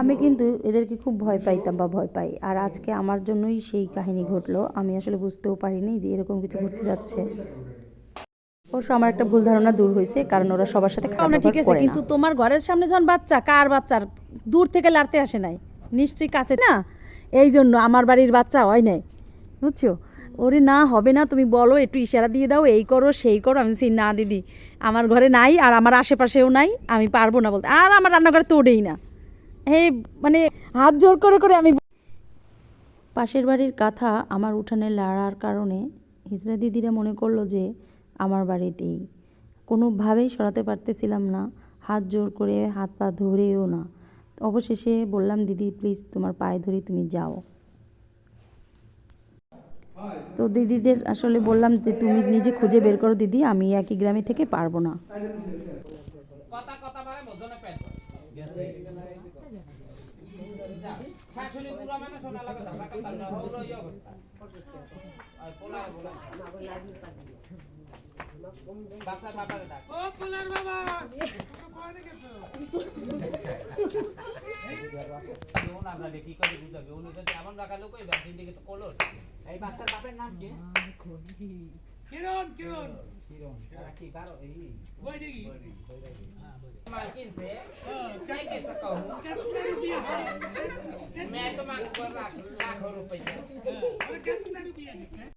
আমি কিন্তু এদেরকে খুব ভয় পাইতাম বা ভয় পাই। আর আজকে আমার জন্যই সেই কাহিনী ঘটলো। আমি আসলে বুঝতেও পারিনি যে এরকম কিছু ঘটতে যাচ্ছে। অবশ্য আমার একটা ভুল ধারণা দূর হয়েছে কারণ ওরা সবার সাথে খারাপ ঠিক আছে কিন্তু তোমার ঘরের সামনে যখন বাচ্চা কার বাচ্চার দূর থেকে লাড়তে আসে নাই। নিশ্চয়ই কাছে না? এই জন্য আমার বাড়ির বাচ্চা হয় নাই। বুঝছ? ওরে না, হবে না, তুমি বলো, একটু ইশারা দিয়ে দাও, এই করো, সেই করো, আমি সেই না দিদি। আমার ঘরে নাই, আর আমার আশেপাশেও নাই, আমি পারব না বলতে। আর আমার রান্নাঘরে তো তোড়েই না। হে মানে হাত জোর করে করে আমি পাশের বাড়ির কাঁথা আমার উঠানে লাড়ার কারণে হিজড়া দিদিরা মনে করল যে আমার বাড়িতেই। কোনোভাবেই সরাতে পারতেছিলাম না, হাত জোর করে, হাত পা ধরেও না। অবশেষে বললাম, দিদি প্লিজ তোমার পায়ে ধরি তুমি যাও। তো দিদিদের আসলে বললাম যে তুমি নিজে খুঁজে বের করো দিদি, আমি একই গ্রামে থেকে পারব না। বাচ্চা বাবারে ডাক ও পোলার বাবা কোন আমরা দেখি করে বুঝাবে উনি যদি এমন রাখা লোক এই ব্যাংকিং দিকে তো কলর এই বাচ্চার বাপের নাম কি কিরণ কিরণ কিরণ তারা কি কারো এই বৈদিকি माल किनसे काय कैसा कहूँ मैं तो मांग पर लाख लाखों रुपए घंटा भर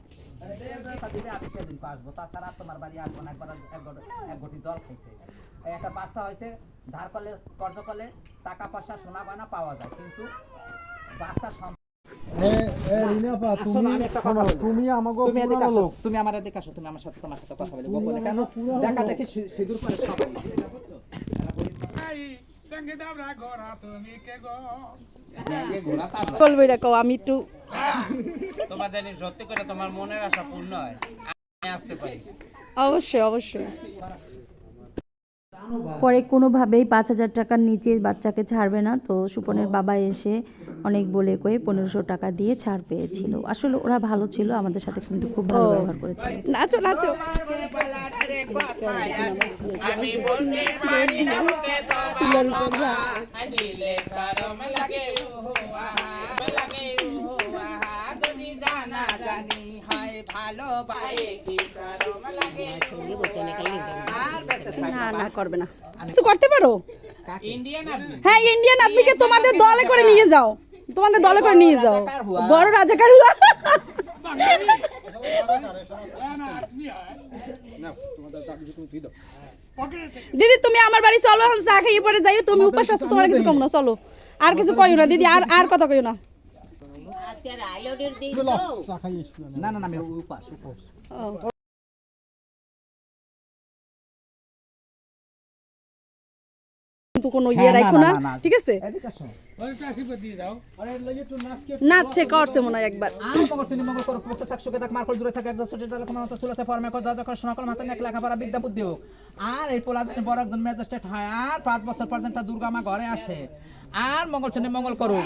তাছাড়া তোমার বাড়ি আসব না একবার এক ঘটি জল খাইতে একটা বাচ্চা হয়েছে ধার করলে কর্জ করলে টাকা পয়সা সোনা গয়না পাওয়া যায় কিন্তু বাচ্চা। তুমি তুমি আমার এদিকে আসো, তুমি আমার সাথে তোমার সাথে কথা বলি। গোপনে কেন দেখা দেখি সিঁদুর করে সবাই এটা বুঝছ? এরা গরিব মানুষ। বলব এটা কও আমি একটু তোমার জানি সত্যি করে তোমার মনের আশা পূর্ণ হয় আসতে পারি অবশ্যই অবশ্যই পরে কোনোভাবেই পাঁচ হাজার টাকার নিচে বাচ্চাকে ছাড়বে না। তো সুপনের বাবা এসে অনেক বলে কয়ে পনেরোশো টাকা দিয়ে ছাড় পেয়েছিল। আসলে ওরা ভালো ছিল আমাদের সাথে কিন্তু খুব ভালো ব্যবহার করেছিল। নাচো নাচো। ভালো পায়ে কি শরম লাগে না না করবে না। কিছু করতে পারো? হ্যাঁ ইন্ডিয়ান আদমিকে তোমাদের দলে করে নিয়ে যাও। তোমাদের দলে করে নিয়ে যাও। বড় রাজাকার হুয়া দিদি তুমি আমার বাড়ি চলো এখন চা খাইয়ে পরে যাইও। তুমি উপাস আছো তোমার কিছু কম না চলো। আর কিছু কইও না দিদি আর আর কথা কইও না। না না না আমি উপাস উপাস। কিন্তু কোনো ইয়ে হ্যাঁ, না, রাখো না। ঠিক আছে? নাচছে করছে মনে হয় একবার। আর শোনা এই পোলা জানি বড় একজন ম্যাজিস্ট্রেট হয় আর পাঁচ বছর পর্যন্ত দুর্গা মা ঘরে আসে। আর মঙ্গল চিনি মঙ্গল করুক।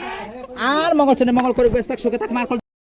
আর মঙ্গল চিনি মঙ্গল করুক বেশ থাক সুখে থাক মার্কল